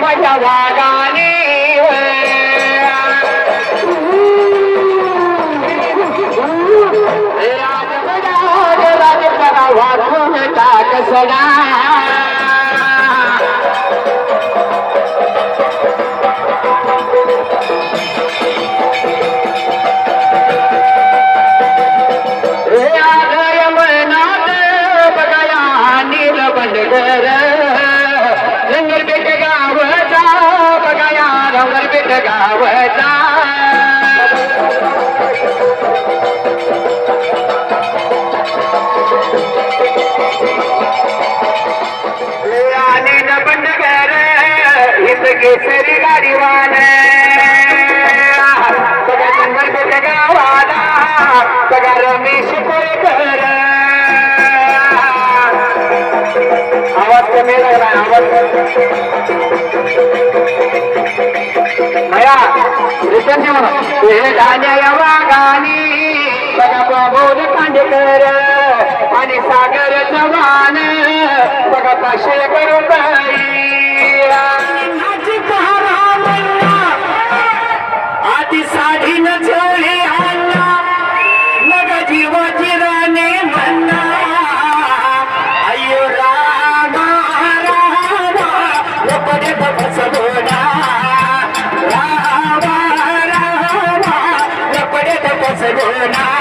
आहे द्वारवाणी वाचून टाक सडा रंगर बेट गावचा. कर अनिल हित केसरी गाडीवान बघा रंगर बेट गावाला बघा रमेश कोळकर आवाज कमी लागला आवाज रिटर्न जेवण बघा बाबोल आणि सागर चव्हाण बघा पाचशे रुपये. not.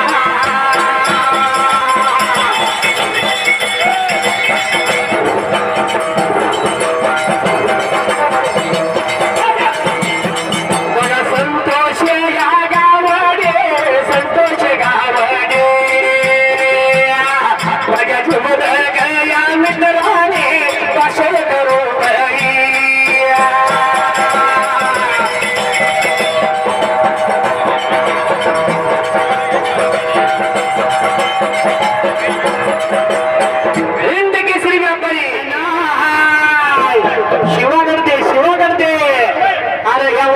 शिवा करते शिवा करते अरे या